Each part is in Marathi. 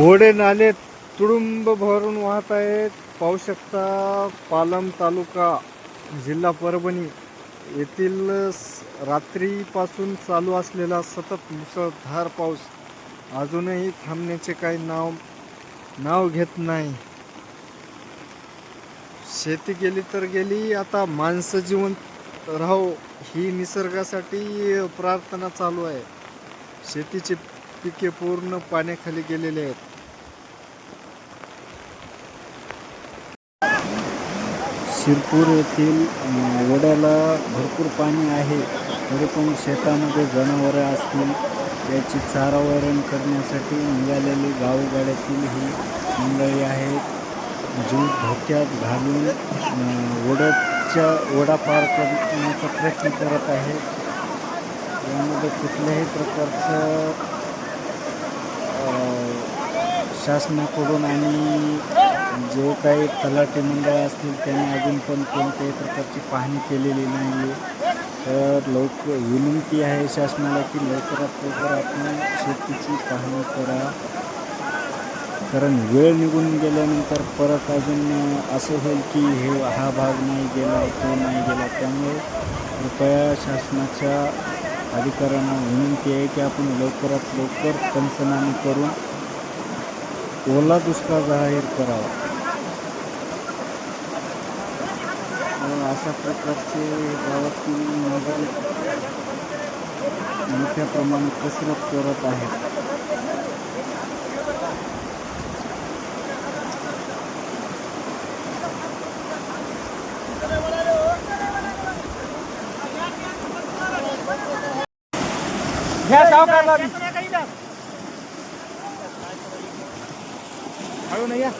ओढे नाले तुडुंब भरून वाहत आहेत. पाहू शकता पालम तालुका जिल्हा परभणी येथील रात्रीपासून चालू असलेला सतत मुसळधार पाऊस. अजूनही थांबण्याचे काही नाव नाव घेत नाही. शेती गेली तर गेली आता माणसं जिवंत राहो ही निसर्गासाठी प्रार्थना चालू आहे. शेतीची पिके पूर्ण पाण्याखाली गेलेले आहेत. शिरपूर येथील वड्याला ओढ्याला भरपूर पाणी आहे. तरी पण शेतामध्ये जनावरं असतील याची चारावरण करण्यासाठी निघालेली गावगाड्यातील ही मंडळी आहेत. जीव धोक्यात घालून अं, ओढ्याच्या ओढा पार करण्याचा प्रयत्न करत आहे. यामध्ये कुठल्याही प्रकारचं शासनाकडून आणि जे काही तलाठी मंडळ असतील त्यांनी अजून पण कोणत्याही प्रकारची पाहणी केलेली नाही आहे तर लवकर विनंती आहे शासनाला की लवकरात लवकर आपण शेतीची पाहणी करा. कारण वेळ निघून गेल्यानंतर परत अजून असं होईल की हे हा भाग नाही गेला तो नाही गेला. त्यामुळे कृपया शासनाच्या अधिकाऱ्यांना विनंती आहे की आपण लवकरात लवकर पंचनामे करून ओला दुष्काळ जाहीर करावा अशा प्रकारचे गावातील नागरिक मोठ्या प्रमाणात कसरत करत आहेत घ्या सावकारला बी. हळू नाही या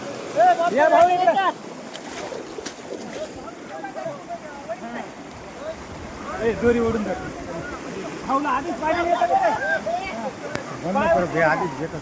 या भाऊ इकडे. ए, दोरी ओढून धर. भाऊला आधीच पाणी येतं का ते? आधीच घेतात